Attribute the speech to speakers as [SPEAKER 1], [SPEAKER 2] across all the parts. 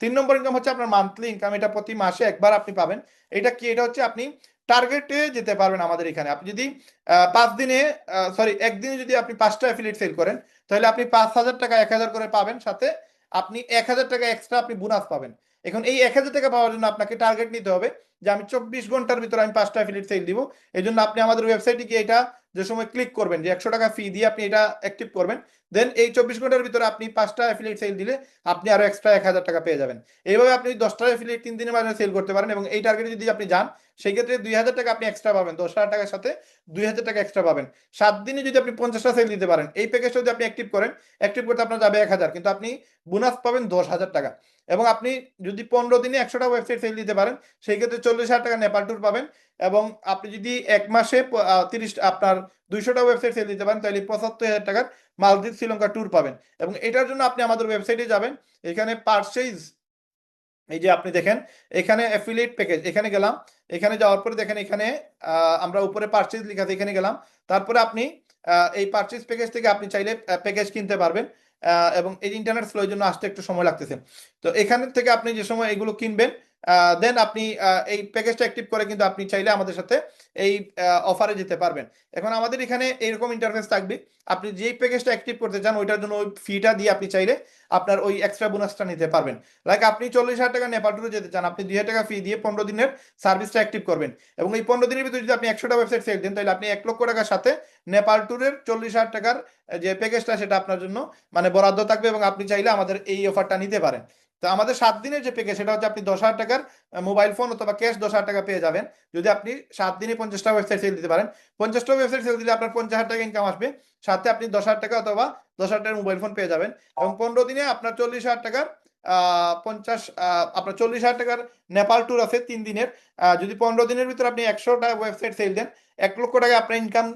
[SPEAKER 1] তিন নম্বর ইনকাম হচ্ছে আপনার মান্থলি ইনকাম এটা প্রতি মাসে একবার আপনি পাবেন। এটা কি? এটা হচ্ছে আপনি টার্গেটে যেতে পারবেন আমাদের এখানে। আপনি যদি পাঁচ দিনে সরি একদিনে যদি আপনি পাঁচটা অ্যাফিলিয়েট সেল করেন, তাহলে আপনি পাঁচ হাজার টাকা, এক হাজার করে পাবেন। সাথে আপনি এক হাজার টাকা এক্সট্রা আপনি বোনাস পাবেন। এখন এই এক হাজার টাকা পাওয়ার জন্য আপনাকে টার্গেট নিতে হবে যে আমি চব্বিশ ঘণ্টার ভিতরে আমি পাঁচটা অ্যাফিলিয়েট সেল দিব। এই জন্য আপনি আমাদের ওয়েবসাইটে গিয়ে এটা যে সময় ক্লিক করবেন, যে একশো টাকা ফি দিয়ে আপনি এটা অ্যাক্টিভ করবেন দেন এই চব্বিশ ঘণ্টার ভিতরে আপনি পাঁচটা অ্যাফিলিয়েট সেল দিলে আপনি আরও এক্সট্রা এক হাজার টাকা পেয়ে যাবেন। এইভাবে আপনি দশটা অ্যাফিলিয়েট তিন দিনের মাঝে সেল করতে পারেন এবং এই টার্গেটে যদি আপনি যান সেই ক্ষেত্রে দুই হাজার টাকা আপনি এক্সট্রা পাবেন, দশ হাজার টাকার সাথে দুই হাজার টাকা এক্সট্রা পাবেন। সাত দিনে যদি আপনি পঞ্চাশটা সেল দিতে পারেন, এই প্যাকেজটা যদি আপনি অ্যাক্টিভ করেন অ্যাক্টিভ করতে আপনার যাবে এক হাজার, কিন্তু আপনি বোনাস পাবেন দশ হাজার টাকা। এবং আপনি যদি পনেরো দিনে একশোটা ওয়েবসাইট সেল দিতে পারেন সেই ক্ষেত্রে চল্লিশ হাজার টাকা নেপাল ট্যুর পাবেন। এবং আপনি যদি এক মাসে তিরিশ, আপনার দুইশোটা ওয়েবসাইট সেল দিতে পারেন, তাহলে পঁচাত্তর হাজার টাকার মালদ্বীপ শ্রীলঙ্কা ট্যুর পাবেন। এবং এটার জন্য আপনি আমাদের ওয়েবসাইটে যাবেন। এখানে পারচেজ এই যে আপনি দেখেন, এখানে অ্যাফিলিয়েট প্যাকেজ এখানে গেলাম, এখানে যাওয়ার পরে দেখেন এখানে আমরা উপরে পার্চেজ লেখাতে এখানে গেলাম, তারপরে আপনি এই পার্চেজ প্যাকেজ থেকে আপনি চাইলে প্যাকেজ কিনতে পারবেন এবং এই ইন্টারনেট ফ্লোর জন্য আসতে একটু সময় লাগতেছে। তো এখান থেকে আপনি যে সময় এগুলো কিনবেন দেন আপনি এই প্যাকেজটা অ্যাক্টিভ করে কিন্তু আপনি চাইলে আমাদের সাথে এই অফারে যেতে পারবেন। এখন আমাদের এখানে এইরকম ইন্টারফেস থাকবে। আপনি যেই প্যাকেজটা অ্যাক্টিভ করতে চান, ওইটার জন্য ওই ফিটা দিয়ে আপনি চাইলে আপনার ওই এক্সট্রা বোনাসটা নিতে পারবেন। লাইক আপনি চল্লিশ হাজার টাকা নেপাল টুরে যেতে চান, আপনি দুই হাজার টাকা ফি দিয়ে পনেরো দিনের সার্ভিসটা অ্যাক্টিভ করবেন। এবং এই পনেরো দিনের ভিতরে যদি আপনি একশোটা ওয়েবসাইট সেল দেন, তাহলে আপনি এক লক্ষ টাকার সাথে নেপাল ট্যুরের চল্লিশ হাজার টাকার যে প্যাকেজটা সেটা আপনার জন্য মানে বরাদ্দ থাকবে এবং আপনি চাইলে আমাদের এই অফারটা নিতে পারেন। তো আমাদের সাত দিনের যে প্যাকেজ সেটা হচ্ছে আপনি দশ হাজার টাকার মোবাইল ফোন অথবা ক্যাশ দশ হাজার টাকা পেয়ে যাবেন। যদি আপনি সাত দিনে পঞ্চাশটা ওয়েবসাইট সেল দিতে পারেন পঞ্চাশটা ওয়েবসাইট সেল দিলে আপনার পঞ্চাশ হাজার টাকা ইনকাম আসবে। সাথে আপনি দশ হাজার টাকা অথবা দশ হাজার টাকার মোবাইল ফোন পেয়ে যাবেন। এবং পনেরো দিনে আপনার চল্লিশ হাজার টাকার পঞ্চাশ আপনার চল্লিশ হাজার টাকার নেপাল ট্যুর আছে তিন দিনের। যদি পনেরো দিনের ভিতরে আপনি একশোটা ওয়েবসাইট সেল দেন, এক লক্ষ টাকা আপনার ইনকাম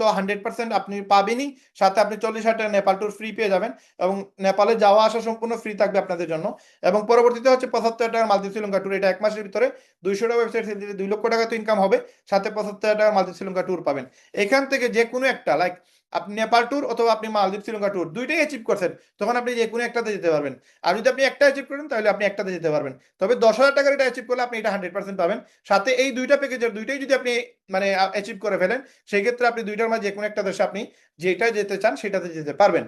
[SPEAKER 1] তো হান্ড্রেড পার্সেন্ট আপনি পাবেনই। সাথে আপনি চল্লিশ হাজার টাকা নেপাল ট্যুর ফ্রি পেয়ে যাবেন এবং নেপালে যাওয়া আসা সম্পূর্ণ ফ্রি থাকবে আপনাদের জন্য। এবং পরবর্তীতে হচ্ছে পঁচাত্তর টাকার মালদ্বীপ শ্রীলঙ্কা ট্যুর এটা এক মাসের ভিতরে। দুইশোটা ওয়েবসাইট দিলে দুই লক্ষ টাকা তো ইনকাম হবে। সাথে পঁচাত্তর টাকার মালদ্বীপ শ্রীলঙ্কা ট্যুর পাবেন। এখান থেকে যে কোনো একটা লাইক আপনি নেপাল ট্যুর অথবা আপনি মালদ্বীপ, শ্রীলঙ্কা ট্যুর দুইটাই অ্যাচিভ করছেন, তখন আপনি যে কোনো একটাতে যেতে পারবেন। আর যদি আপনি একটা অ্যাচিভ করেন, তাহলে আপনি একটাতে যেতে পারবেন। তবে দশ হাজার টাকার এটা অ্যাচিভ করলে আপনি এটা হান্ড্রেড পার্সেন্ট পাবেন। সাথে এই দুইটা প্যাকেজের দুইটাই যদি আপনি মানে অ্যাচিভ করে ফেলেন সেই ক্ষেত্রে আপনি দুইটার মাঝে যে কোনো একটা দেশে আপনি যেটা যেতে চান, সেটাতে যেতে পারবেন।